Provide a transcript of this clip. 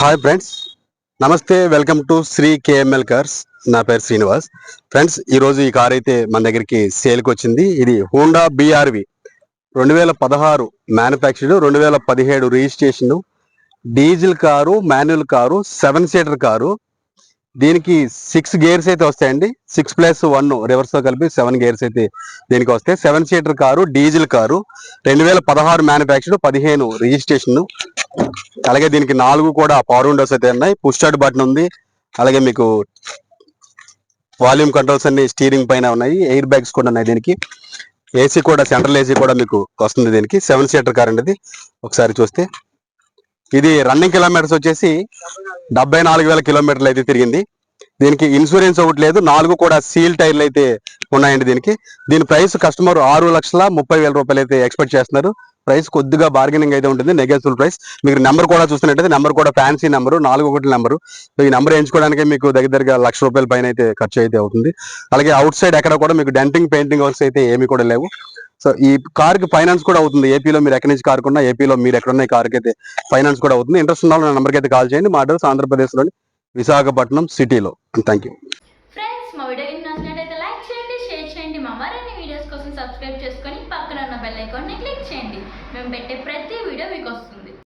Hi friends నమస్తే welcome to Sri KML cars నా పేరు శ్రీనివాస్. ఫ్రెండ్స్ ఈరోజు ఈ కార్ అయితే మన దగ్గరికి సేల్కి వచ్చింది. ఇది హోండా బీఆర్వి రెండు వేల పదహారు మ్యానుఫ్యాక్చర్డ్ రెండు వేల పదిహేడు registration diesel car manual car seven seater car. దీనికి సిక్స్ గేర్స్ అయితే వస్తాయండి. సిక్స్ ప్లస్ వన్ రివర్స్తో కలిపి సెవెన్ గేర్స్ అయితే దీనికి వస్తాయి. Seven seater car diesel car. రెండు వేల పదహారు మ్యానుఫ్యాక్చర్డ్ పదిహేను రిజిస్ట్రేషన్ అలాగే దీనికి నాలుగు కూడా పవర్ విండోస్ అయితే ఉన్నాయి. పుష్ స్టార్ట్ బటన్ ఉంది. అలాగే మీకు వాల్యూమ్ కంట్రోల్స్ అన్ని స్టీరింగ్ పైన ఉన్నాయి. ఎయిర్ బ్యాగ్స్ కూడా ఉన్నాయి దీనికి. ఏసీ కూడా సెంట్రల్ ఏసీ కూడా మీకు వస్తుంది దీనికి. సెవెన్ సీటర్ కార్ అండి ఇది. ఒకసారి చూస్తే. ఇది రన్నింగ్ కిలోమీటర్స్ వచ్చేసి డెబ్బై నాలుగు వేల కిలోమీటర్లు అయితే తిరిగింది. దీనికి ఇన్సూరెన్స్ ఒకటి లేదు. నాలుగు కూడా సీల్ టైర్లు అయితే ఉన్నాయండి దీనికి. దీని ప్రైస్ కస్టమర్ ఆరు లక్షల ముప్పై వేల రూపాయలు అయితే ఎక్స్పెక్ట్ చేస్తున్నారు. ప్రైస్ కొద్దిగా బార్గెనింగ్ అయితే ఉంటుంది. నెగోషియబుల్ ప్రైస్ మీరు నెంబర్ కూడా చూస్తున్నట్టయితే నెంబర్ కూడా ఫ్యాన్సీ నెంబర్ నాలుగు ఒకటి నెంబర్ ఈ నెంబర్ ఎంచుకోవడానికి మీకు దగ్గర దగ్గర లక్ష రూపాయల పైన అయితే ఖర్చు అయితే అవుతుంది. అలాగే అవుట్ సైడ్ ఎక్కడ కూడా మీకు డెంటింగ్ పెయింటింగ్ వర్క్స్ అయితే ఏమి కూడా లేవు. సో ఈ కార్కి ఫైనాన్స్ కూడా అవుతుంది. ఏపీలో మీరు ఎక్కడి నుంచి కార్ కొన్నా ఏపీలో మీరు ఎక్కడ ఉన్న కార్కి అయితే ఫైనాన్స్ కూడా అవుతుంది. ఇంట్రెస్ట్ ఉన్న వాళ్ళు నెంబర్కి అయితే కాల్ చేయండి. మా అడ్రస్ ఆంధ్రప్రదేశ్లోని విశాఖపట్నం సిటీలో థ్యాంక్ యూ ఫ్రెండ్స్ మా వీడియో నచ్చినట్లయితే లైక్ చేయండి షేర్ చేయండి. మా మరిన్ని వీడియోస్ సబ్స్క్రైబ్ చేసుకొని పక్కన ఉన్న బెల్ ఐకాన్ని క్లిక్ చేయండి. మేము పెట్టే ప్రతి వీడియో మీకు వస్తుంది.